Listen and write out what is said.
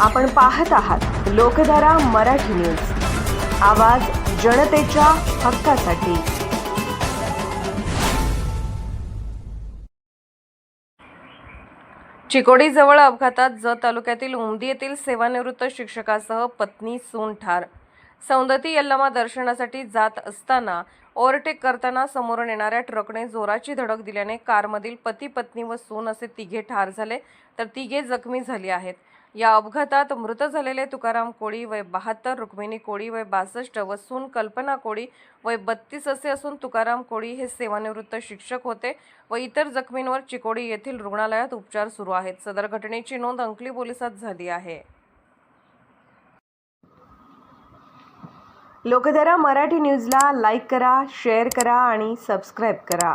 आपण पाहत आहात लोकधारा मराठी न्यूज. आवाज जनतेच्या हक्कासाठी. चिकोडीजवळ अपघातात जत तालुक्यातील उमदी येथील सेवानिवृत्त शिक्षकासह पत्नी सून ठार. सौंदती यल्लमा दर्शनासाठी जात असताना ओव्हरटेक करताना समोरून येणाऱ्या ट्रकने जोराची धडक दिल्याने कारमधील पती पत्नी व सून असे तिघे ठार झाले तर तिघे जखमी झाली आहेत. या अपघातात मृत झालेले तुकाराम कोळी वय बहात्तर रुक्मिणी कोळी वय बासष्ट व सून कल्पना कोळी वय बत्तीस असे असून तुकाराम कोळी हे सेवानिवृत्त शिक्षक होते व इतर जखमींवर चिकोडी येथील रुग्णालयात उपचार सुरू आहेत. सदर घटनेची नोंद अंकली पोलिसात झाली आहे. लोकधारा मराठी न्यूजला लाईक करा शेअर करा आणि सबस्क्राईब करा.